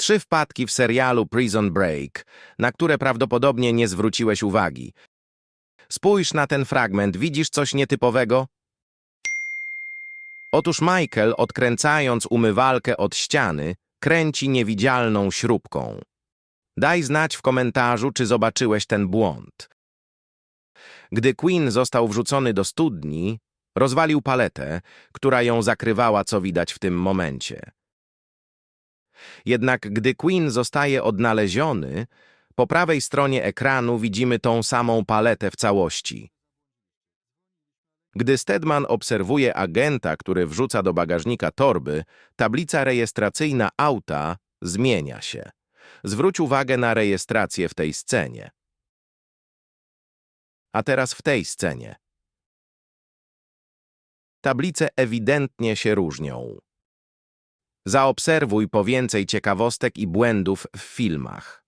Trzy wpadki w serialu Prison Break, na które prawdopodobnie nie zwróciłeś uwagi. Spójrz na ten fragment, widzisz coś nietypowego? Otóż Michael, odkręcając umywalkę od ściany, kręci niewidzialną śrubką. Daj znać w komentarzu, czy zobaczyłeś ten błąd. Gdy Queen został wrzucony do studni, rozwalił paletę, która ją zakrywała, co widać w tym momencie. Jednak gdy Queen zostaje odnaleziony, po prawej stronie ekranu widzimy tą samą paletę w całości. Gdy Stedman obserwuje agenta, który wrzuca do bagażnika torby, tablica rejestracyjna auta zmienia się. Zwróć uwagę na rejestrację w tej scenie. A teraz w tej scenie. Tablice ewidentnie się różnią. Zaobserwuj po więcej ciekawostek i błędów w filmach.